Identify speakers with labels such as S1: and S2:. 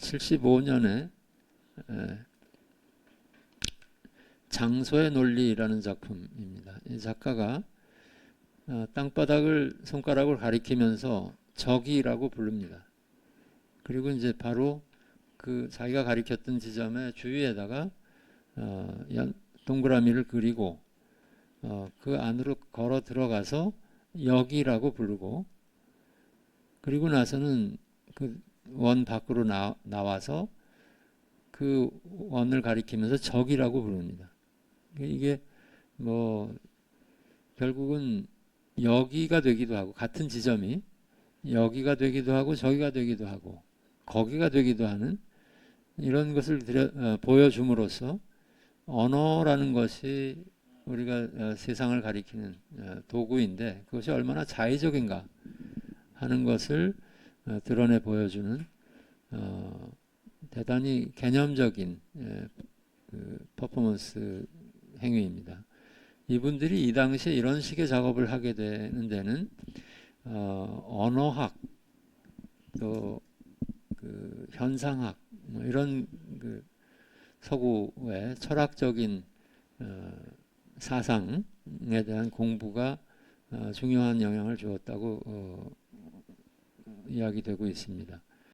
S1: 75년에 장소의 논리라는 작품입니다. 이 작가가 어, 땅바닥을 손가락을 가리키면서 저기라고 부릅니다. 그리고 이제 바로 그 자기가 가리켰던 지점의 주위에다가 어, 연, 동그라미를 그리고 어, 그 안으로 걸어 들어가서 여기라고 부르고 그리고 나서는 그 원 밖으로 나, 나와서 그 원을 가리키면서 적이라고 부릅니다. 이게 뭐 결국은 여기가 되기도 하고 같은 지점이 여기가 되기도 하고 저기가 되기도 하고 거기가 되기도 하는 이런 것을 들여, 어, 보여줌으로써 언어라는 것이 우리가 어, 세상을 가리키는 어, 도구인데 그것이 얼마나 자의적인가 하는 것을 어, 드러내 보여주는 어, 대단히 개념적인 예, 그 퍼포먼스 행위입니다. 이분들이 이 당시에 이런 식의 작업을 하게 되는 데는 어, 언어학 또 그 현상학 뭐 이런 그 서구의 철학적인 어, 사상에 대한 공부가 어, 중요한 영향을 주었다고 어, 이야기되고 있습니다.